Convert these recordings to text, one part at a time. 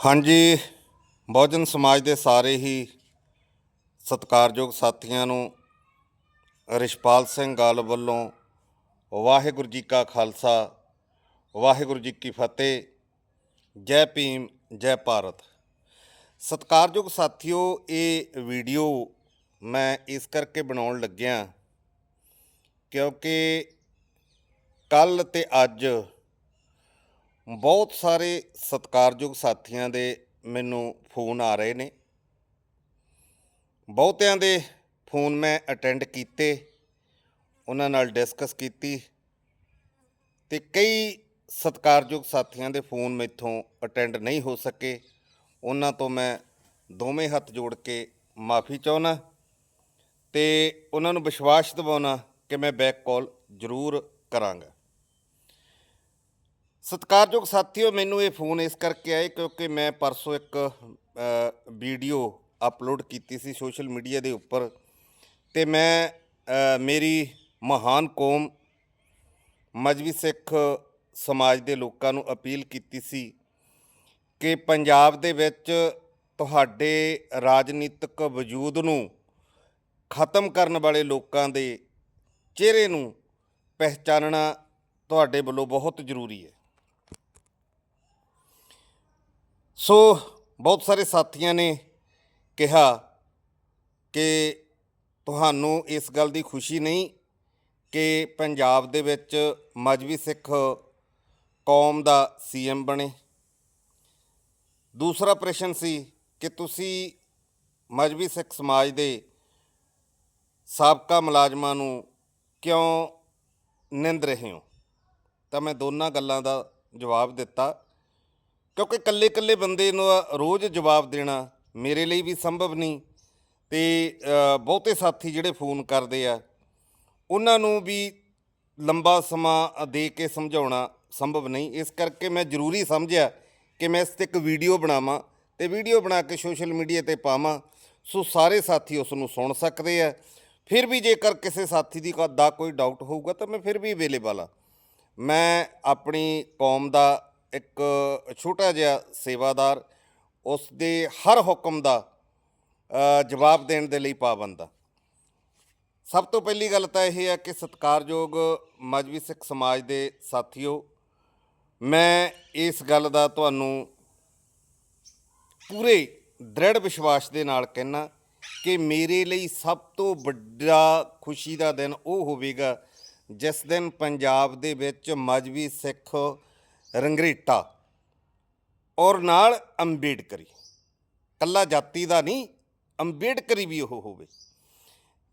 ਹਾਂਜੀ, ਬਹੁਜਨ ਸਮਾਜ ਦੇ ਸਾਰੇ ਹੀ ਸਤਿਕਾਰਯੋਗ ਸਾਥੀਆਂ ਨੂੰ ਰਿਸ਼ਪਾਲ ਸਿੰਘ ਗਾਲ ਵੱਲੋਂ ਵਾਹਿਗੁਰੂ ਜੀ ਕਾ ਖਾਲਸਾ, ਵਾਹਿਗੁਰੂ ਜੀ ਕੀ ਫਤਿਹ, ਜੈ ਭੀਮ, ਜੈ ਭਾਰਤ। ਸਤਿਕਾਰਯੋਗ ਸਾਥੀਓ, ਇਹ ਵੀਡੀਓ ਮੈਂ ਇਸ ਕਰਕੇ ਬਣਾਉਣ ਲੱਗਿਆ ਕਿਉਂਕਿ ਕੱਲ ਤੇ ਅੱਜ ਬਹੁਤ ਸਾਰੇ ਸਤਿਕਾਰਯੋਗ ਸਾਥੀਆਂ ਦੇ ਮੈਨੂੰ ਫੋਨ ਆ ਰਹੇ ਨੇ। ਬਹੁਤਿਆਂ ਦੇ ਫੋਨ ਮੈਂ ਅਟੈਂਡ ਕੀਤੇ, ਉਹਨਾਂ ਨਾਲ ਡਿਸਕਸ ਕੀਤੀ ਤੇ ਕਈ ਸਤਿਕਾਰਯੋਗ ਸਾਥੀਆਂ ਦੇ ਫੋਨ ਮੈਥੋਂ ਅਟੈਂਡ ਨਹੀਂ ਹੋ ਸਕੇ। ਉਹਨਾਂ ਤੋਂ ਮੈਂ ਦੋਵੇਂ ਹੱਥ ਜੋੜ ਕੇ ਮਾਫੀ ਚਾਹੁੰਦਾ ਤੇ ਉਹਨਾਂ ਨੂੰ ਵਿਸ਼ਵਾਸ ਦਿਵਾਉਣਾ ਕਿ ਮੈਂ ਬੈਕ ਕਾਲ ਜ਼ਰੂਰ ਕਰਾਂਗਾ। ਸਤਿਕਾਰਯੋਗ ਸਾਥੀਓ, ਮੈਨੂੰ ਇਹ ਫੋਨ ਇਸ ਕਰਕੇ ਆਏ ਕਿਉਂਕਿ ਮੈਂ ਪਰਸੋਂ ਇੱਕ ਵੀਡੀਓ ਅਪਲੋਡ ਕੀਤੀ ਸੀ ਸੋਸ਼ਲ ਮੀਡੀਆ ਦੇ ਉੱਪਰ ਤੇ ਮੈਂ ਮੇਰੀ ਮਹਾਨ ਕੌਮ ਮਜਬੀ ਸਿੱਖ ਸਮਾਜ ਦੇ ਲੋਕਾਂ ਨੂੰ ਅਪੀਲ ਕੀਤੀ ਸੀ ਕਿ ਪੰਜਾਬ ਦੇ ਵਿੱਚ ਤੁਹਾਡੇ ਰਾਜਨੀਤਿਕ ਵਜੂਦ ਨੂੰ ਖਤਮ ਕਰਨ ਵਾਲੇ ਲੋਕਾਂ ਦੇ ਚਿਹਰੇ ਨੂੰ ਪਹਿਚਾਨਣਾ ਤੁਹਾਡੇ ਵੱਲੋਂ ਬਹੁਤ ਜ਼ਰੂਰੀ ਹੈ। ਸੋ ਬਹੁਤ ਸਾਰੇ ਸਾਥੀਆਂ ਨੇ ਕਿਹਾ ਕਿ ਤੁਹਾਨੂੰ ਇਸ ਗੱਲ ਦੀ ਖੁਸ਼ੀ ਨਹੀਂ ਕਿ ਪੰਜਾਬ ਦੇ ਵਿੱਚ ਮਜਬੀ ਸਿੱਖ ਕੌਮ ਦਾ ਸੀਐਮ ਬਣੇ। ਦੂਸਰਾ ਪ੍ਰਸ਼ਨ ਸੀ ਕਿ ਤੁਸੀਂ ਮਜਬੀ ਸਿੱਖ ਸਮਾਜ ਦੇ ਸਾਬਕਾ ਮੁਲਾਜ਼ਮਾਂ ਨੂੰ ਕਿਉਂ ਨਿੰਦ ਰਹੇ ਹੋ? ਤਾਂ ਮੈਂ ਦੋਨਾਂ ਗੱਲਾਂ ਦਾ ਜਵਾਬ ਦਿੱਤਾ। ਕਿਉਂਕਿ ਇਕੱਲੇ ਇਕੱਲੇ ਬੰਦੇ ਨੂੰ ਰੋਜ਼ ਜਵਾਬ ਦੇਣਾ ਮੇਰੇ ਲਈ ਵੀ ਸੰਭਵ ਨਹੀਂ। ਤੇ ਬਹੁਤੇ ਸਾਥੀ ਜਿਹੜੇ ਫੋਨ ਕਰਦੇ ਆ, ਉਹਨਾਂ ਨੂੰ ਵੀ ਲੰਬਾ ਸਮਾਂ ਦੇ ਕੇ ਸਮਝਾਉਣਾ ਸੰਭਵ ਨਹੀਂ। ਇਸ ਕਰਕੇ ਮੈਂ ਜ਼ਰੂਰੀ ਸਮਝਿਆ ਕਿ ਮੈਂ ਇਸ ਤੇ ਇੱਕ ਵੀਡੀਓ ਬਣਾਵਾਂ ਤੇ ਵੀਡੀਓ ਬਣਾ ਕੇ ਸੋਸ਼ਲ ਮੀਡੀਆ ਤੇ ਪਾਵਾਂ, ਸੋ ਸਾਰੇ ਸਾਥੀ ਉਸ ਨੂੰ ਸੁਣ ਸਕਦੇ ਆ। ਫਿਰ ਵੀ ਜੇਕਰ ਕਿਸੇ ਸਾਥੀ ਦੀ ਕੋ- ਦਾ ਕੋਈ ਡਾਊਟ ਹੋਊਗਾ ਤਾਂ ਮੈਂ ਫਿਰ ਵੀ ਅਵੇਲੇਬਲ ਆ। ਮੈਂ ਆਪਣੀ ਕੌਮ ਦਾ ਇੱਕ ਛੋਟਾ ਜਿਹਾ ਸੇਵਾਦਾਰ, ਉਸ ਦੇ ਹਰ ਹੁਕਮ ਦਾ ਜਵਾਬ ਦੇਣ ਦੇ ਲਈ ਪਾਬੰਦ ਆ। ਸਭ ਤੋਂ ਪਹਿਲੀ ਗੱਲ ਤਾਂ ਇਹ ਹੈ ਕਿ ਸਤਿਕਾਰਯੋਗ ਮਜਬੀ ਸਿੱਖ ਸਮਾਜ ਦੇ ਸਾਥੀਓ, ਮੈਂ ਇਸ ਗੱਲ ਦਾ ਤੁਹਾਨੂੰ ਪੂਰੇ ਦ੍ਰਿੜ ਵਿਸ਼ਵਾਸ ਦੇ ਨਾਲ ਕਹਿਣਾ ਕਿ ਮੇਰੇ ਲਈ ਸਭ ਤੋਂ ਵੱਡਾ ਖੁਸ਼ੀ ਦਾ ਦਿਨ ਉਹ ਹੋਵੇਗਾ, ਜਿਸ ਦਿਨ ਪੰਜਾਬ ਦੇ ਵਿੱਚ ਮਜਬੀ ਸਿੱਖ ਰੰਗਰੇਟਾ। ਔਰ ਨਾਲ ਅੰਬੇਡਕਰੀ। ਕੱਲਾ ਜਾਤੀ ਦਾ ਨਹੀਂ, ਅੰਬੇਡਕਰੀ ਵੀ ਉਹ ਹੋਵੇ।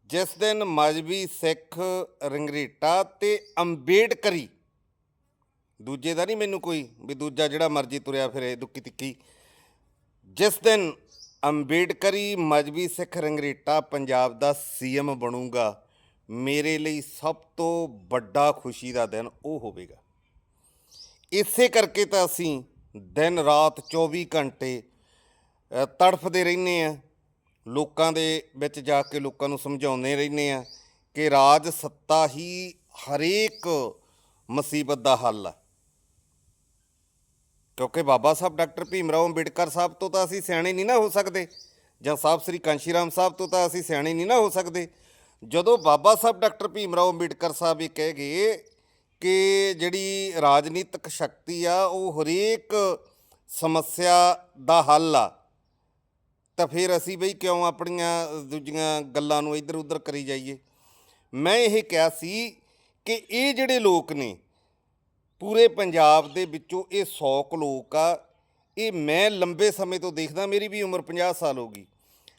ਜਿਸ ਦਿਨ ਮਜਬੀ ਸਿੱਖ ਰੰਗਰੇਟਾ ਤੇ ਅੰਬੇਡਕਰੀ। ਦੂਜੇ ਦਾ ਨਹੀਂ ਮੈਨੂੰ ਕੋਈ, ਵੀ ਦੂਜਾ ਜਿਹੜਾ ਮਰਜ਼ੀ ਤੁਰਿਆ ਫਿਰੇ ਦੁੱਕੀ ਤਿੱਕੀ ਜਿਸ ਦਿਨ ਅੰਬੇਡਕਰੀ ਮਜਬੀ ਸਿੱਖ ਰੰਗਰੇਟਾ ਪੰਜਾਬ ਦਾ ਸੀਐਮ ਬਣੂਗਾ, ਮੇਰੇ ਲਈ ਸਭ ਤੋਂ ਵੱਡਾ ਖੁਸ਼ੀ ਦਾ ਦਿਨ ਉਹ ਹੋਵੇਗਾ। ਇਸੇ ਕਰਕੇ ਤਾਂ ਅਸੀਂ ਦਿਨ ਰਾਤ 24 ਘੰਟੇ ਤੜਫਦੇ ਰਹਿੰਦੇ ਆ ਲੋਕਾਂ ਦੇ ਵਿੱਚ ਜਾ ਕੇ ਲੋਕਾਂ ਨੂੰ ਸਮਝਾਉਂਦੇ ਰਹਿੰਦੇ ਆ ਕਿ ਰਾਜ ਸੱਤਾ ਹੀ ਹਰੇਕ ਮੁਸੀਬਤ ਦਾ ਹੱਲ ਹੈ। ਕਿਉਂਕਿ ਬਾਬਾ ਸਾਹਿਬ ਡਾਕਟਰ ਭੀਮ ਰਾਓ ਅੰਬੇਡਕਰ ਸਾਹਿਬ ਤੋਂ ਤਾਂ ਅਸੀਂ ਸਿਆਣੇ ਨਹੀਂ ਨਾ ਹੋ ਸਕਦੇ ਜਾਂ ਸਾਹਿਬ ਸ੍ਰੀ ਕਾਂਸ਼ੀ ਰਾਮ ਸਾਹਿਬ ਤੋਂ ਤਾਂ ਅਸੀਂ ਸਿਆਣੇ ਨਹੀਂ ਨਾ ਹੋ ਸਕਦੇ। ਜਦੋਂ ਬਾਬਾ ਸਾਹਿਬ ਡਾਕਟਰ ਭੀਮ ਰਾਓ ਅੰਬੇਡਕਰ ਸਾਹਿਬ ਇਹ ਕਹਿ ਗਏ ਕਿ ਜਿਹੜੀ ਰਾਜਨੀਤਿਕ ਸ਼ਕਤੀ ਆ, ਉਹ ਹਰੇਕ ਸਮੱਸਿਆ ਦਾ ਹੱਲ ਆ। ਤਾਂ ਫਿਰ ਅਸੀਂ ਬਈ ਕਿਉਂ ਆਪਣੀਆਂ ਦੂਜੀਆਂ ਗੱਲਾਂ ਨੂੰ ਇੱਧਰ ਉੱਧਰ ਕਰੀ ਜਾਈਏ? ਮੈਂ ਇਹ ਕਿਹਾ ਸੀ ਕਿ ਇਹ ਜਿਹੜੇ ਲੋਕ ਨੇ, ਪੂਰੇ ਪੰਜਾਬ ਦੇ ਵਿੱਚੋਂ ਇਹ 100 ਕੁ ਲੋਕ ਆ, ਇਹ ਮੈਂ ਲੰਬੇ ਸਮੇਂ ਤੋਂ ਦੇਖਦਾ, ਮੇਰੀ ਵੀ ਉਮਰ 50 ਸਾਲ ਹੋ ਗਈ।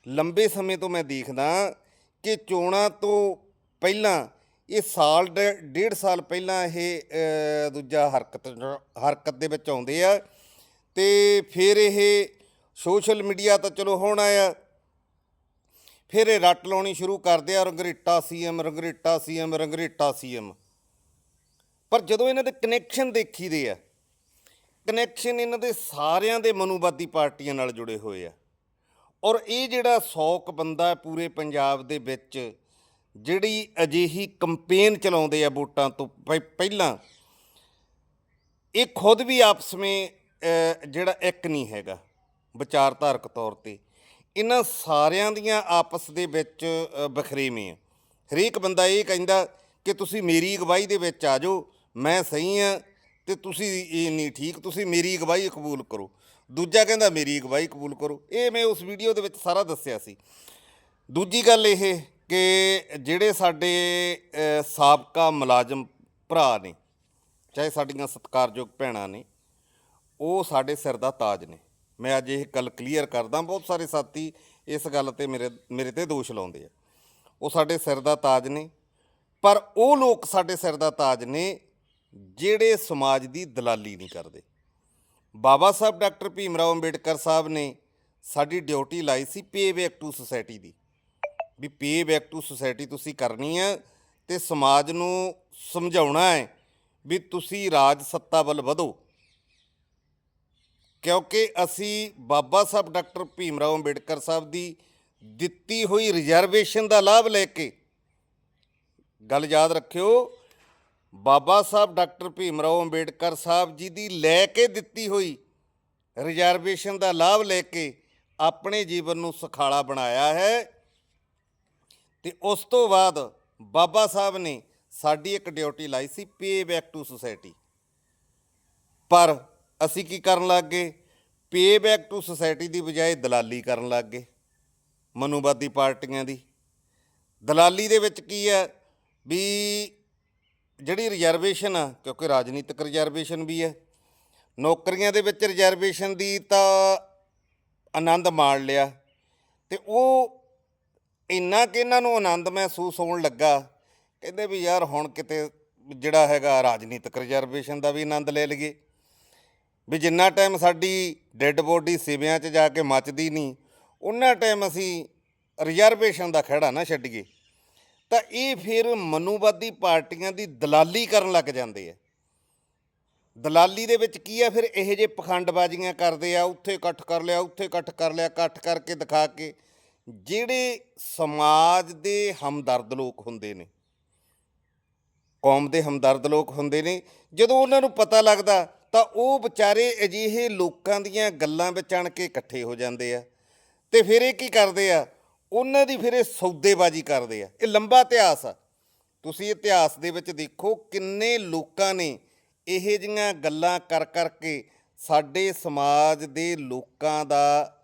ਲੰਬੇ ਸਮੇਂ ਤੋਂ ਮੈਂ ਦੇਖਦਾ ਕਿ ਚੋਣਾਂ ਤੋਂ ਪਹਿਲਾਂ ਇਹ ਸਾਲ ਡੇ- ਡੇਢ ਸਾਲ ਪਹਿਲਾਂ ਇਹ ਅ, ਦੂਜਾ ਹਰਕਤ ਹਰਕਤ ਦੇ ਵਿੱਚ ਆਉਂਦੇ ਆ। ਤੇ ਫਿਰ ਇਹ ਸੋਸ਼ਲ ਮੀਡੀਆ ਤਾਂ ਚਲੋ ਹੋਣਾ ਆ ਫਿਰ ਇਹ ਰੱਟ ਲਾਉਣੀ ਸ਼ੁਰੂ ਕਰਦੇ ਆ Rangreta CM Rangreta CM Rangreta CM ਪਰ ਜਦੋਂ ਇਹਨਾਂ ਦੇ ਕਨੈਕਸ਼ਨ ਦੇਖੀਦੇ ਆ ਕਨੈਕਸ਼ਨ ਇਹਨਾਂ ਦੇ ਸਾਰਿਆਂ ਦੇ ਮਨੂਵਾਦੀ ਪਾਰਟੀਆਂ ਨਾਲ ਜੁੜੇ ਹੋਏ ਆ। ਔਰ ਇਹ ਜਿਹੜਾ 100 ਕ ਬੰਦਾ ਪੂਰੇ ਪੰਜਾਬ ਦੇ ਵਿੱਚ ਜਿਹੜੀ ਅਜਿਹੀ ਕੰਪੇਨ ਚਲਾਉਂਦੇ ਆ ਵੋਟਾਂ ਤੋਂ ਪਹਿ- ਪਹਿਲਾਂ ਇਹ ਖੁਦ ਵੀ ਆਪਸ ਵਿੱਚ ਜਿਹੜਾ ਇੱਕ ਨਹੀਂ ਹੈਗਾ ਵਿਚਾਰਧਾਰਕ ਤੌਰ ਤੇ। ਇਹਨਾਂ ਸਾਰਿਆਂ ਦੀਆਂ ਆਪਸ ਦੇ ਵਿੱਚ ਅ, ਵਖਰੇਵੇਂ ਆ। ਹਰੇਕ ਬੰਦਾ ਇਹ ਕਹਿੰਦਾ ਕਿ ਤੁਸੀਂ ਮੇਰੀ ਅਗਵਾਈ ਦੇ ਵਿੱਚ ਆ ਜਾਓ ਮੈਂ ਸਹੀ ਆ ਤੇ ਤੁਸੀਂ ਇਹ ਨਹੀਂ ਠੀਕ ਤੁਸੀਂ ਮੇਰੀ ਅਗਵਾਈ ਕਬੂਲ ਕਰੋ। ਦੂਜਾ ਕਹਿੰਦਾ ਮੇਰੀ ਅਗਵਾਈ ਕਬੂਲ ਕਰੋ। ਇਹ ਮੈਂ ਉਸ ਵੀਡੀਓ ਦੇ ਵਿੱਚ ਸਾਰਾ ਦੱਸਿਆ ਸੀ। ਦੂਜੀ ਗੱਲ ਇਹ ਕਿ ਜਿਹੜੇ ਸਾਡੇ ਸਾਬਕਾ ਮੁਲਾਜ਼ਮ ਭਰਾ ਨੇ, ਚਾਹੇ ਸਾਡੀਆਂ ਸਤਿਕਾਰਯੋਗ ਭੈਣਾਂ ਨੇ, ਉਹ ਸਾਡੇ ਸਿਰ ਦਾ ਤਾਜ ਨੇ। ਮੈਂ ਅੱਜ ਇਹ ਗੱਲ ਕਲੀਅਰ ਕਰਦਾ, ਬਹੁਤ ਸਾਰੇ ਸਾਥੀ ਇਸ ਗੱਲ ਤੇ ਮੇਰੇ ਮੇਰੇ ਤੇ ਦੋਸ਼ ਲਾਉਂਦੇ ਆ। ਉਹ ਸਾਡੇ ਸਿਰ ਦਾ ਤਾਜ ਨੇ, ਪਰ ਉਹ ਲੋਕ ਸਾਡੇ ਸਿਰ ਦਾ ਤਾਜ ਨੇ, ਜਿਹੜੇ ਸਮਾਜ ਦੀ ਦਲਾਲੀ ਨਹੀਂ ਕਰਦੇ। ਬਾਬਾ ਸਾਹਿਬ, ਡਾਕਟਰ ਭੀਮ ਰਾਓ ਅੰਬੇਡਕਰ ਸਾਹਿਬ ਨੇ ਸਾਡੀ ਡਿਊਟੀ ਲਾਈ ਸੀ ਪੇ ਬੈਕ ਟੂ ਸੋਸਾਇਟੀ ਦੀ। ਵੀ ਪੇ ਬੈਕ ਟੂ ਸੋਸਾਇਟੀ ਤੁਸੀਂ ਕਰਨੀ ਹੈ ਤੇ ਸਮਾਜ ਨੂੰ ਸਮਝਾਉਣਾ ਹੈ ਵੀ ਤੁਸੀਂ ਰਾਜ ਸੱਤਾ ਵੱਲ ਵਧੋ। ਕਿਉਂਕਿ ਅਸੀਂ ਬਾਬਾ ਸਾਹਿਬ ਡਾਕਟਰ ਭੀਮ ਰਾਓ ਅੰਬੇਡਕਰ ਸਾਹਿਬ ਦੀ ਦਿੱਤੀ ਹੋਈ ਰਿਜ਼ਰਵੇਸ਼ਨ ਦਾ ਲਾਭ ਲੈ ਕੇ ਗੱਲ ਯਾਦ ਰੱਖਿਓ, ਬਾਬਾ ਸਾਹਿਬ ਡਾਕਟਰ ਭੀਮ ਰਾਓ ਅੰਬੇਡਕਰ ਸਾਹਿਬ ਜੀ ਦੀ ਲੈ ਕੇ ਦਿੱਤੀ ਹੋਈ ਰਿਜ਼ਰਵੇਸ਼ਨ ਦਾ ਲਾਭ ਲੈ ਕੇ ਆਪਣੇ ਜੀਵਨ ਨੂੰ ਸੁਖਾਲਾ ਬਣਾਇਆ ਹੈ। ਤੇ ਉਸ ਤੋਂ ਬਾਅਦ ਬਾਬਾ ਸਾਹਿਬ ਨੇ ਸਾਡੀ ਇੱਕ ਡਿਊਟੀ ਲਾਈ ਸੀ ਪੇ ਬੈਕ ਟੂ ਸੁਸਾਇਟੀ ਪਰ ਅਸੀਂ ਕੀ ਕਰਨ ਲੱਗ ਗਏ? ਪੇ ਬੈਕ ਟੂ ਸੁਸਾਇਟੀ ਦੀ ਬਜਾਏ ਦਲਾਲੀ ਕਰਨ ਲੱਗ ਗਏ, ਮਨੂਵਾਦੀ ਪਾਰਟੀਆਂ ਦੀ। ਦਲਾਲੀ ਦੇ ਵਿੱਚ ਕੀ ਹੈ? ਵੀ ਜਿਹੜੀ ਰਿਜ਼ਰਵੇਸ਼ਨ ਆ, ਕਿਉਂਕਿ ਰਾਜਨੀਤਿਕ ਰਿਜ਼ਰਵੇਸ਼ਨ ਵੀ ਹੈ, ਨੌਕਰੀਆਂ ਦੇ ਵਿੱਚ ਰਿਜ਼ਰਵੇਸ਼ਨ ਦੀ ਤਾਂ ਆਨੰਦ ਮਾਣ ਲਿਆ। ਤੇ ਉਹ ਇੰਨਾ ਕਿ ਇਹਨਾਂ ਨੂੰ ਆਨੰਦ ਮਹਿਸੂਸ ਹੋਣ ਲੱਗਾ। ਕਹਿੰਦੇ ਵੀ ਯਾਰ ਹੁਣ ਕਿਤੇ ਜਿਹੜਾ ਹੈਗਾ ਰਾਜਨੀਤਿਕ ਰਿਜ਼ਰਵੇਸ਼ਨ ਦਾ ਵੀ ਆਨੰਦ ਲੈ ਲਈਏ। ਵੀ ਜਿੰਨਾ ਟਾਈਮ ਸਾਡੀ ਡੈੱਡ ਬੋਡੀ ਸਿਵਿਆਂ 'ਚ ਜਾ ਕੇ ਮੱਚਦੀ ਨਹੀਂ ਉਹਨਾਂ ਟਾਈਮ ਅਸੀਂ ਰਿਜ਼ਰਵੇਸ਼ਨ ਦਾ ਖਹਿੜਾ ਨਾ ਛੱਡੀਏ। ਤਾਂ ਇਹ ਫਿਰ ਮਨੂਵਾਦੀ ਪਾਰਟੀਆਂ ਦੀ ਦਲਾਲੀ ਕਰਨ ਲੱਗ ਜਾਂਦੇ ਆ। ਦਲਾਲੀ ਦੇ ਵਿੱਚ ਕੀ ਆ? ਫਿਰ ਇਹੋ ਜਿਹੇ ਪਖੰਡਬਾਜ਼ੀਆਂ ਕਰਦੇ ਆ, ਉੱਥੇ ਇਕੱਠ ਕਰ ਲਿਆ, ਉੱਥੇ ਇਕੱਠ ਕਰ ਲਿਆ, ਇਕੱਠ ਕਰਕੇ ਦਿਖਾ ਕੇ ਜਿਹੜੇ ਸਮਾਜ ਦੇ ਹਮਦਰਦ ਲੋਕ ਹੁੰਦੇ ਨੇ, ਕੌਮ ਦੇ ਹਮਦਰਦ ਲੋਕ ਹੁੰਦੇ ਨੇ, ਜਦੋਂ ਉਹਨਾਂ ਨੂੰ ਪਤਾ ਲੱਗਦਾ ਤਾਂ ਉਹ ਵਿਚਾਰੇ ਅਜਿਹੇ ਲੋਕਾਂ ਦੀਆਂ ਗੱਲਾਂ ਵਿੱਚ ਆਣ ਕੇ ਇਕੱਠੇ ਹੋ ਜਾਂਦੇ ਆ ਤੇ ਫਿਰ ਇਹ ਕੀ ਕਰਦੇ ਆ, ਉਹਨਾਂ ਦੀ ਫਿਰ ਇਹ ਸੌਦੇਬਾਜ਼ੀ ਕਰਦੇ ਆ। ਇਹ ਲੰਬਾ ਇਤਿਹਾਸ ਆ। ਤੁਸੀਂ ਇਤਿਹਾਸ ਦੇ ਵਿੱਚ ਦੇਖੋ ਕਿੰਨੇ ਲੋਕਾਂ ਨੇ ਇਹੋ ਜਿਹੀਆਂ ਗੱਲਾਂ ਕਰ ਕਰਕੇ ਸਾਡੇ ਸਮਾਜ ਦੇ ਲੋਕਾਂ ਦਾ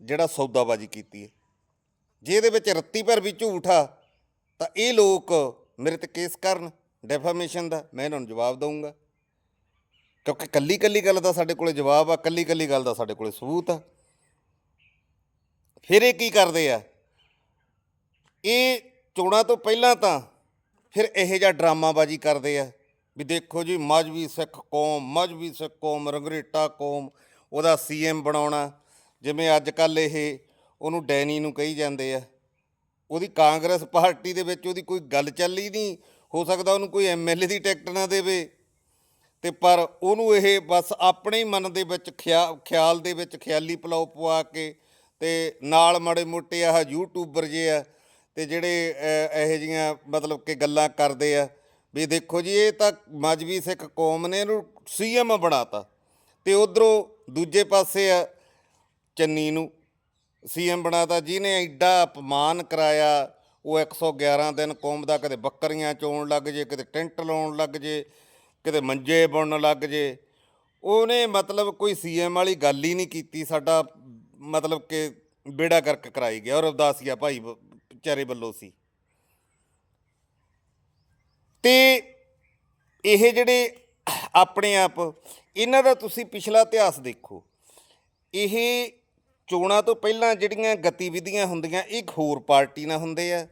ਜਿਹੜਾ ਸੌਦਾਬਾਜ਼ੀ ਕੀਤੀ ਹੈ। ਜੇ ਇਹਦੇ ਵਿੱਚ ਰੱਤੀ ਭਰ ਵੀ ਝੂਠ ਆ, ਤਾਂ ਇਹ ਲੋਕ ਮੇਰੇ ਤੇ ਕੇਸ ਕਰਨ ਡੈਫਾਮੇਸ਼ਨ ਦਾ, ਮੈਂ ਇਹਨਾਂ ਨੂੰ ਜਵਾਬ ਦਊਂਗਾ। ਕਿਉਂਕਿ ਕੱਲੀ ਕੱਲੀ ਗੱਲ ਦਾ ਸਾਡੇ ਕੋਲੇ ਜਵਾਬ ਆ ਕੱਲੀ ਕੱਲੀ ਗੱਲ ਦਾ ਸਾਡੇ ਕੋਲੇ ਸਬੂਤ ਆ। ਫਿਰ ਇਹ ਕੀ ਕਰਦੇ ਆ? ਇਹ ਚੋਣਾਂ ਤੋਂ ਪਹਿਲਾਂ ਤਾਂ ਫਿਰ ਇਹੋ ਜਿਹਾ ਡਰਾਮਾਬਾਜ਼ੀ ਕਰਦੇ ਆ ਵੀ ਦੇਖੋ ਜੀ ਮਜਬੀ ਸਿੱਖ ਕੌਮ ਮਜਬੀ ਸਿੱਖ ਕੌਮ, ਰੰਗਰੇਟਾ ਕੌਮ, ਉਹਦਾ ਸੀਐਮ ਬਣਾਉਣਾ, ਜਿਵੇਂ ਅੱਜ ਕੱਲ ਇਹ ਉਹਨੂੰ ਡੈਨੀ ਨੂੰ ਕਹੀ ਜਾਂਦੇ ਆ। ਉਹਦੀ ਕਾਂਗਰਸ ਪਾਰਟੀ ਦੇ ਵਿੱਚ ਉਹਦੀ ਕੋਈ ਗੱਲ ਚੱਲੀ ਨਹੀਂ। ਹੋ ਸਕਦਾ ਉਹਨੂੰ ਕੋਈ ਐਮਐਲਏ ਦੀ ਟਿਕਟ ਨਾ ਦੇਵੇ। ਤੇ ਪਰ ਉਹਨੂੰ ਇਹ ਬਸ ਆਪਣੇ ਹੀ ਮਨ ਦੇ ਵਿੱਚ ਖਿਆ- ਖਿਆਲ ਦੇ ਵਿੱਚ ਖਿਆਲੀ ਪਲਾਓ ਪਵਾ ਕੇ ਤੇ ਨਾਲ ਮਾੜੇ ਮੋਟੇ ਆਹ ਯੂਟਿਊਬਰ ਜੇ ਆ ਤੇ ਜਿਹੜੇ ਇਹੋ ਜੀਆਂ ਮਤਲਬ ਕਿ ਗੱਲਾਂ ਕਰਦੇ ਆ ਵੀ ਦੇਖੋ ਜੀ, ਇਹ ਤਾਂ ਮਜਬੀ ਸਿੱਖ ਕੌਮ ਨੇ ਇਹਨੂੰ ਸੀਐਮ ਬਣਾਤਾ। ਤੇ ਉਧਰੋਂ ਦੂਜੇ ਪਾਸੇ ਆ ਚੰਨੀ ਨੂੰ। ਸੀਐਮ ਬਣਾਤਾ, ਜਿਹਨੇ ਐਡਾ ਅਪਮਾਨ ਕਰਾਇਆ, ਉਹ 111 ਦਿਨ ਕੌਮ ਦਾ ਕਦੇ ਬੱਕਰੀਆਂ ਚੋਣ ਲੱਗ ਜੇ, ਕਦੇ ਟੈਂਟ ਲਾਉਣ ਲੱਗ ਜੇ ਕਿਤੇ ਮੰਜੇ ਬੁਣਨ ਲੱਗ ਜੇ। ਉਹਨੇ ਮਤਲਬ ਕੋਈ ਸੀਐਮ ਵਾਲੀ ਗੱਲ ਹੀ ਨਹੀਂ ਕੀਤੀ, ਸਾਡਾ ਮਤਲਬ ਕਿ ਬੇੜਾ ਕਰਕੇ ਕਰਾਈ ਗਿਆ, ਔਰ ਅਰਦਾਸੀਆ ਭਾਈ ਵ- ਵਿਚਾਰੇ ਵੱਲੋਂ ਸੀ। ਤੇ ਇਹ ਜਿਹੜੇ ਆਪਣੇ ਆਪ, ਇਹਨਾਂ ਦਾ ਤੁਸੀਂ ਪਿਛਲਾ ਇਤਿਹਾਸ ਦੇਖੋ। ਇਹ ਚੋਣਾਂ ਤੋਂ ਪਹਿਲਾਂ ਜਿਹੜੀਆਂ ਗਤੀਵਿਧੀਆਂ ਹੁੰਦੀਆਂ ਇਹ ਇੱਕ ਹੋਰ ਪਾਰਟੀ ਨਾਲ ਹੁੰਦੇ ਆ,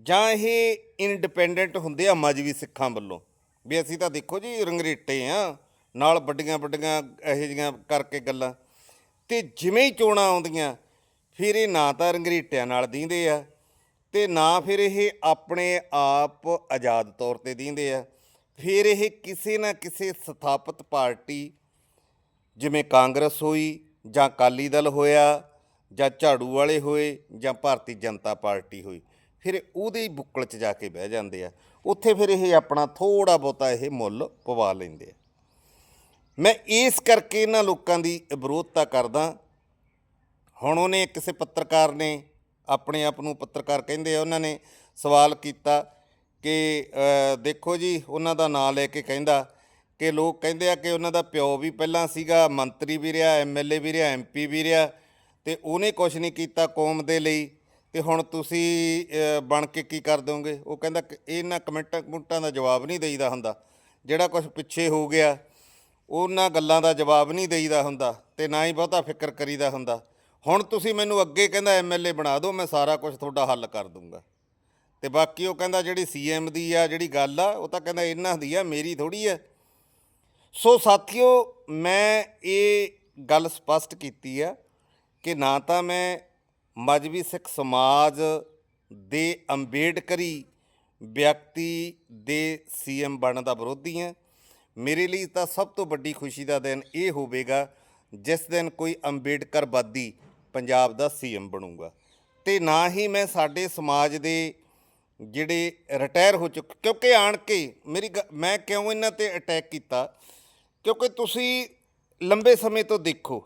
ਜਾਂ ਇਹ ਇੰਡੀਪੈਂਡੈਂਟ ਹੁੰਦੇ ਆ ਮਜਬੀ ਸਿੱਖਾਂ ਵੱਲੋਂ? ਵੀ ਅਸੀਂ ਤਾਂ ਦੇਖੋ ਜੀ ਰੰਗਰੇਟੇ ਆ, ਨਾਲ ਵੱਡੀਆਂ ਵੱਡੀਆਂ ਇਹੋ ਜਿਹੀਆਂ ਕਰਕੇ ਗੱਲਾਂ। ਤੇ ਜਿਵੇਂ ਹੀ ਚੋਣਾਂ ਆਉਂਦੀਆਂ, ਫਿਰ ਇਹ ਨਾ ਤਾਂ ਰੰਗਰੇਟਿਆਂ ਨਾਲ ਦੀਂਦੇ ਆ, ਤੇ ਨਾ ਫਿਰ ਇਹ ਆਪਣੇ ਆਪ ਆਜ਼ਾਦ ਤੌਰ ਤੇ ਦੀਂਦੇ ਆ। ਫਿਰ ਇਹ ਕਿਸੇ ਨਾ ਕਿਸੇ ਸਥਾਪਿਤ ਪਾਰਟੀ, ਜਿਵੇਂ ਕਾਂਗਰਸ ਹੋਈ ਜਾਂ ਅਕਾਲੀ ਦਲ ਹੋਇਆ, ਜਾਂ ਝਾੜੂ ਵਾਲੇ ਹੋਏ, ਜਾਂ ਭਾਰਤੀ ਜਨਤਾ ਪਾਰਟੀ ਹੋਈ, ਫਿਰ ਉਹਦੇ ਹੀ ਬੁੱਕਲ 'ਚ ਜਾ ਕੇ ਬਹਿ ਜਾਂਦੇ ਆ। ਉੱਥੇ ਫਿਰ ਇਹ ਆਪਣਾ ਥੋੜਾ ਬਹੁਤਾ ਇਹ ਮੁੱਲ ਪਵਾ ਲੈਂਦੇ ਆ। ਮੈਂ ਇਸ ਕਰਕੇ ਇਹਨਾਂ ਲੋਕਾਂ ਦੀ ਵਿਰੋਧਤਾ ਕਰਦਾ। ਹੁਣ ਉਹਨੇ ਕਿਸੇ ਪੱਤਰਕਾਰ ਨੇ, ਆਪਣੇ ਆਪ ਨੂੰ ਪੱਤਰਕਾਰ ਕਹਿੰਦੇ ਆ, ਉਹਨਾਂ ਨੇ ਸਵਾਲ ਕੀਤਾ ਕਿ ਦੇਖੋ ਜੀ, ਉਹਨਾਂ ਦਾ ਨਾਂ ਲੈ ਕੇ ਕਹਿੰਦਾ ਕਿ ਲੋਕ ਕਹਿੰਦੇ ਆ ਕਿ ਉਹਨਾਂ ਦਾ ਪਿਓ ਵੀ ਪਹਿਲਾਂ ਸੀਗਾ, ਮੰਤਰੀ ਵੀ ਰਿਹਾ ਐਮਐਲਏ ਵੀ ਰਿਹਾ ਐਮਪੀ ਵੀ ਰਿਹਾ ਤੇ ਉਹਨੇ ਕੁਝ ਨਹੀਂ ਕੀਤਾ ਕੌਮ ਦੇ ਲਈ। ਤੇ ਹੁਣ ਤੁਸੀਂ ਬਣ ਕੇ ਕੀ ਕਰ ਦੋਗੇ ਉਹ ਕਹਿੰਦਾ ਕਿ ਇਹਨਾਂ ਕਮੈਂਟਾਂ ਕਮੁੰਟਾਂ ਦਾ ਜਵਾਬ ਨਹੀਂ ਦੇਈਦਾ ਹੁੰਦਾ। ਜਿਹੜਾ ਕੁਝ ਪਿੱਛੇ ਹੋ ਗਿਆ, ਉਹਨਾਂ ਗੱਲਾਂ ਦਾ ਜਵਾਬ ਨਹੀਂ ਦੇਈਦਾ ਹੁੰਦਾ ਤੇ ਨਾ ਹੀ ਬਹੁਤਾ ਫਿਕਰ ਕਰੀਦਾ ਹੁੰਦਾ। ਹੁਣ ਤੁਸੀਂ ਮੈਨੂੰ ਅੱਗੇ ਕਹਿੰਦਾ ਐਮਐਲਏ ਬਣਾ ਦਿਓ, ਮੈਂ ਸਾਰਾ ਕੁਝ ਤੁਹਾਡਾ ਹੱਲ ਕਰ ਦੂੰਗਾ। ਤੇ ਬਾਕੀ ਉਹ ਕਹਿੰਦਾ ਜਿਹੜੀ ਸੀਐਮ ਦੀ ਆ, ਜਿਹੜੀ ਗੱਲ ਆ, ਉਹ ਤਾਂ ਕਹਿੰਦਾ ਇਹਨਾਂ ਦੀ ਆ, ਮੇਰੀ ਥੋੜੀ ਆ। ਸੋ ਸਾਥੀਓ, ਮੈਂ ਇਹ ਗੱਲ ਸਪਸ਼ਟ ਕੀਤੀ ਆ ਕਿ ਨਾ ਤਾਂ ਮੈਂ ਮਜਬੀ ਸਿੱਖ ਸਮਾਜ ਦੇ ਅੰਬੇਡਕਰੀ ਵਿਅਕਤੀ ਦੇ ਸੀਐਮ ਬਣਨ ਦਾ ਵਿਰੋਧੀ ਹਾਂ। ਮੇਰੇ ਲਈ ਤਾਂ ਸਭ ਤੋਂ ਵੱਡੀ ਖੁਸ਼ੀ ਦਾ ਦਿਨ ਇਹ ਹੋਵੇਗਾ, ਜਿਸ ਦਿਨ ਕੋਈ ਅੰਬੇਡਕਰਵਾਦੀ ਪੰਜਾਬ ਦਾ ਸੀਐਮ ਬਣੂਗਾ। ਤੇ ਨਾ ਹੀ ਮੈਂ ਸਾਡੇ ਸਮਾਜ ਦੇ ਜਿਹੜੇ ਰਿਟਾਇਰ ਹੋ ਚੁੱਕੇ, ਕਿਉਂਕਿ ਆਣ ਕੇ ਮੇਰੀ ਗ- ਮੈਂ ਕਿਉਂ ਇਹਨਾਂ ਤੇ ਅਟੈਕ ਕੀਤਾ? ਕਿਉਂਕਿ ਤੁਸੀਂ ਲੰਬੇ ਸਮੇਂ ਤੋਂ ਦੇਖੋ,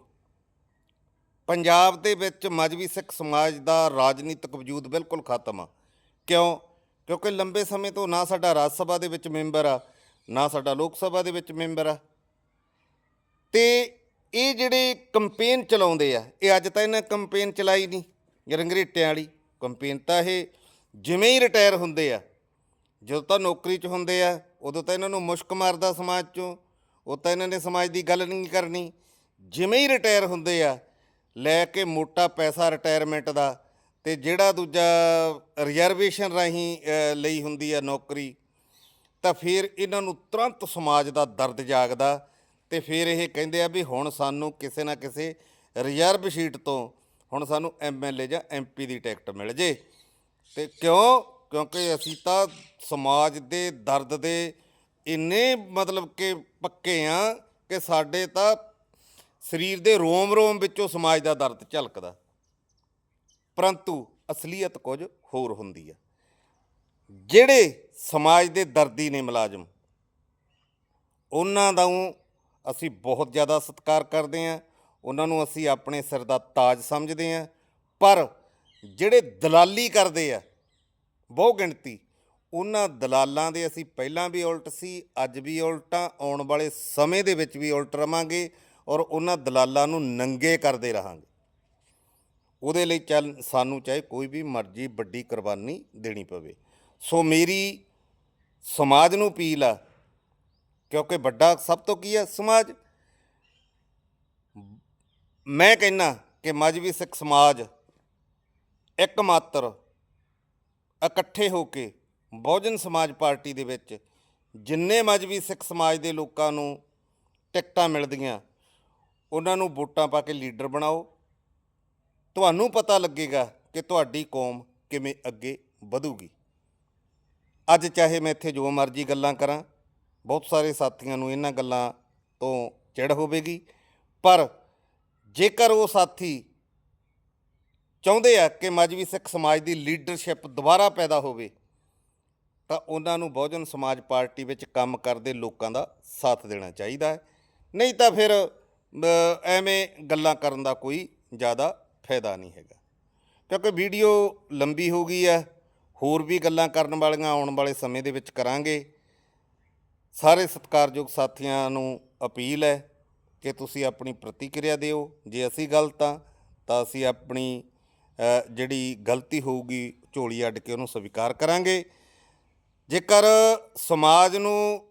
ਪੰਜਾਬ ਦੇ ਵਿੱਚ ਮਜਬੀ ਸਿੱਖ ਸਮਾਜ ਦਾ ਰਾਜਨੀਤਿਕ ਵਜੂਦ ਬਿਲਕੁਲ ਖਤਮ ਆ। ਕਿਉਂ? ਕਿਉਂਕਿ ਲੰਬੇ ਸਮੇਂ ਤੋਂ ਨਾ ਸਾਡਾ ਰਾਜ ਸਭਾ ਦੇ ਵਿੱਚ ਮੈਂਬਰ ਆ, ਨਾ ਸਾਡਾ ਲੋਕ ਸਭਾ ਦੇ ਵਿੱਚ ਮੈਂਬਰ ਆ। ਤੇ ਇਹ ਜਿਹੜੇ ਕੰਪੇਨ ਚਲਾਉਂਦੇ ਆ, ਇਹ ਅੱਜ ਤਾਂ ਇਹਨਾਂ ਕੰਪੇਨ ਚਲਾਈ ਨਹੀਂ ਰੰਗਰੇਟਿਆਂ ਵਾਲੀ। ਕੰਪੇਨ ਤਾਂ ਇਹ ਜਿਵੇਂ ਹੀ ਰਿਟਾਇਰ ਹੁੰਦੇ ਆ, ਜਦੋਂ ਤਾਂ ਨੌਕਰੀ 'ਚ ਹੁੰਦੇ ਆ, ਉਦੋਂ ਤਾਂ ਇਹਨਾਂ ਨੂੰ ਮੁਸ਼ਕ ਮਾਰਦਾ ਸਮਾਜ 'ਚੋਂ। ਉਹ ਤਾਂ ਇਹਨਾਂ ਨੇ ਸਮਾਜ ਦੀ ਗੱਲ ਨਹੀਂ ਕਰਨੀ। ਜਿਵੇਂ ਹੀ ਰਿਟਾਇਰ ਹੁੰਦੇ ਆ, ਲੈ ਕੇ ਮੋਟਾ ਪੈਸਾ ਰਿਟਾਇਰਮੈਂਟ ਦਾ ਤੇ ਜਿਹੜਾ ਦੂਜਾ ਰਿਜ਼ਰਵੇਸ਼ਨ ਰਾਹੀਂ ਲਈ ਹੁੰਦੀ ਆ ਨੌਕਰੀ, ਤਾਂ ਫਿਰ ਇਹਨਾਂ ਨੂੰ ਤੁਰੰਤ ਸਮਾਜ ਦਾ ਦਰਦ ਜਾਗਦਾ ਤੇ ਫਿਰ ਇਹ ਕਹਿੰਦੇ ਆ ਵੀ ਹੁਣ ਸਾਨੂੰ ਕਿਸੇ ਨਾ ਕਿਸੇ ਰਿਜ਼ਰਵ ਸ਼ੀਟ ਤੋਂ ਹੁਣ ਸਾਨੂੰ ਐਮਐਲਏ ਜਾਂ ਐਮਪੀ ਦੀ ਟਿਕਟ ਮਿਲ ਜੇ। ਤੇ ਕਿਉਂ? ਕਿਉਂਕਿ ਅਸੀਂ ਤਾਂ ਸਮਾਜ ਦੇ ਦਰਦ ਦੇ ਇੰਨੇ ਮਤਲਬ ਕਿ ਪੱਕੇ ਆ ਕਿ ਸਾਡੇ ਤਾਂ ਸਰੀਰ ਦੇ ਰੋਮ ਰੋਮ ਵਿੱਚੋਂ ਸਮਾਜ ਦਾ ਦਰਦ ਝਲਕਦਾ। ਪਰੰਤੂ ਅਸਲੀਅਤ ਕੁਝ ਹੋਰ ਹੁੰਦੀ ਆ। ਜਿਹੜੇ ਸਮਾਜ ਦੇ ਦਰਦੀ ਨੇ ਮੁਲਾਜ਼ਮ, ਉਹਨਾਂ ਦਾ ਅਸੀਂ ਬਹੁਤ ਜ਼ਿਆਦਾ ਸਤਿਕਾਰ ਕਰਦੇ ਹਾਂ ਉਹਨਾਂ ਨੂੰ ਅਸੀਂ ਆਪਣੇ ਸਿਰ ਦਾ ਤਾਜ ਸਮਝਦੇ ਹਾਂ ਪਰ ਜਿਹੜੇ ਦਲਾਲੀ ਕਰਦੇ ਆ ਬਹੁ ਗਿਣਤੀ ਉਹਨਾਂ ਦਲਾਲਾਂ ਦੇ ਅਸੀਂ ਪਹਿਲਾਂ ਵੀ ਉਲਟ ਸੀ, ਅੱਜ ਵੀ ਉਲਟਾਂ ਆਉਣ ਵਾਲੇ ਸਮੇਂ ਦੇ ਵਿੱਚ ਵੀ ਉਲਟ ਰਵਾਂਗੇ ਔਰ ਉਹਨਾਂ ਦਲਾਲਾਂ ਨੂੰ ਨੰਗੇ ਕਰਦੇ ਰਹਾਂਗੇ। ਉਹਦੇ ਲਈ ਚੱਲ ਸਾਨੂੰ ਚਾਹੇ ਕੋਈ ਵੀ ਮਰਜ਼ੀ ਵੱਡੀ ਕੁਰਬਾਨੀ ਦੇਣੀ ਪਵੇ। ਸੋ ਮੇਰੀ ਸਮਾਜ ਨੂੰ ਅਪੀਲ ਆ, ਕਿਉਂਕਿ ਵੱਡਾ ਸਭ ਤੋਂ ਕੀ ਹੈ ਸਮਾਜ। ਮੈਂ ਕਹਿੰਨਾ ਕਿ ਮਜਬੀ ਸਿੱਖ ਸਮਾਜ, ਇੱਕ ਮਾਤਰ ਇਕੱਠੇ ਹੋ ਕੇ ਬਹੁਜਨ ਸਮਾਜ ਪਾਰਟੀ ਦੇ ਵਿੱਚ ਜਿੰਨੇ ਮਜਬੀ ਸਿੱਖ ਸਮਾਜ ਦੇ ਲੋਕਾਂ ਨੂੰ ਟਿਕਟਾਂ ਮਿਲਦੀਆਂ, ਉਹਨਾਂ ਨੂੰ ਵੋਟਾਂ ਪਾ ਕੇ ਲੀਡਰ ਬਣਾਓ। ਤੁਹਾਨੂੰ ਪਤਾ ਲੱਗੇਗਾ ਕਿ ਤੁਹਾਡੀ ਕੌਮ ਕਿਵੇਂ ਅੱਗੇ ਵਧੂਗੀ। ਅੱਜ ਚਾਹੇ ਮੈਂ ਇੱਥੇ ਜੋ ਮਰਜ਼ੀ ਗੱਲਾਂ ਕਰਾਂ, ਬਹੁਤ ਸਾਰੇ ਸਾਥੀਆਂ ਨੂੰ ਇਹਨਾਂ ਗੱਲਾਂ ਤੋਂ ਚਿੜ ਹੋਵੇਗੀ, ਪਰ ਜੇਕਰ ਉਹ ਸਾਥੀ ਚਾਹੁੰਦੇ ਆ ਕਿ ਮਜਬੀ ਸਿੱਖ ਸਮਾਜ ਦੀ ਲੀਡਰਸ਼ਿਪ ਦੁਬਾਰਾ ਪੈਦਾ ਹੋਵੇ ਤਾਂ ਉਹਨਾਂ ਨੂੰ ਬਹੁਜਨ ਸਮਾਜ ਪਾਰਟੀ ਵਿੱਚ ਕੰਮ ਕਰਦੇ ਲੋਕਾਂ ਦਾ ਸਾਥ ਦੇਣਾ ਚਾਹੀਦਾ ਹੈ। ਨਹੀਂ ਤਾਂ ਫਿਰ ਐਵੇਂ ਗੱਲਾਂ ਕਰਨ ਦਾ ਕੋਈ ਜ਼ਿਆਦਾ ਫਾਇਦਾ ਨਹੀਂ ਹੈਗਾ। ਕਿਉਂਕਿ ਵੀਡੀਓ ਲੰਬੀ ਹੋ ਗਈ ਹੈ, ਹੋਰ ਵੀ ਗੱਲਾਂ ਕਰਨ ਵਾਲੀਆਂ ਆਉਣ ਵਾਲੇ ਸਮੇਂ ਦੇ ਵਿੱਚ ਕਰਾਂਗੇ। ਸਾਰੇ ਸਤਿਕਾਰਯੋਗ ਸਾਥੀਆਂ ਨੂੰ ਅਪੀਲ ਹੈ ਕਿ ਤੁਸੀਂ ਆਪਣੀ ਪ੍ਰਤੀਕਿਰਿਆ ਦਿਓ। ਜੇ ਅਸੀਂ ਗਲਤ ਆ ਤਾਂ ਅਸੀਂ ਆਪਣੀ ਜਿਹੜੀ ਗਲਤੀ ਹੋਊਗੀ, ਝੋਲੀ ਅੱਡ ਕੇ ਉਹਨੂੰ ਸਵੀਕਾਰ ਕਰਾਂਗੇ। ਜੇਕਰ ਸਮਾਜ ਨੂੰ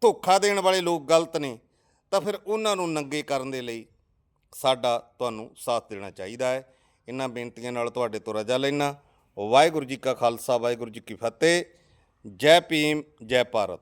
ਧੋਖਾ ਦੇਣ ਵਾਲੇ ਲੋਕ ਗਲਤ ਨੇ, ਤਾਂ ਫਿਰ ਉਹਨਾਂ ਨੂੰ ਨੰਗੇ ਕਰਨ ਦੇ ਲਈ ਸਾਡਾ ਤੁਹਾਨੂੰ ਸਾਥ ਦੇਣਾ ਚਾਹੀਦਾ ਹੈ। ਇਹਨਾਂ ਬੇਨਤੀਆਂ ਨਾਲ ਤੁਹਾਡੇ ਤੋਂ ਰਜਾ ਲੈਣਾ ਵਾਹਿਗੁਰੂ ਜੀ ਕਾ ਖਾਲਸਾ, ਵਾਹਿਗੁਰੂ ਜੀ ਕੀ ਫਤਿਹ। ਜੈ ਭੀਮ, ਜੈ ਭਾਰਤ।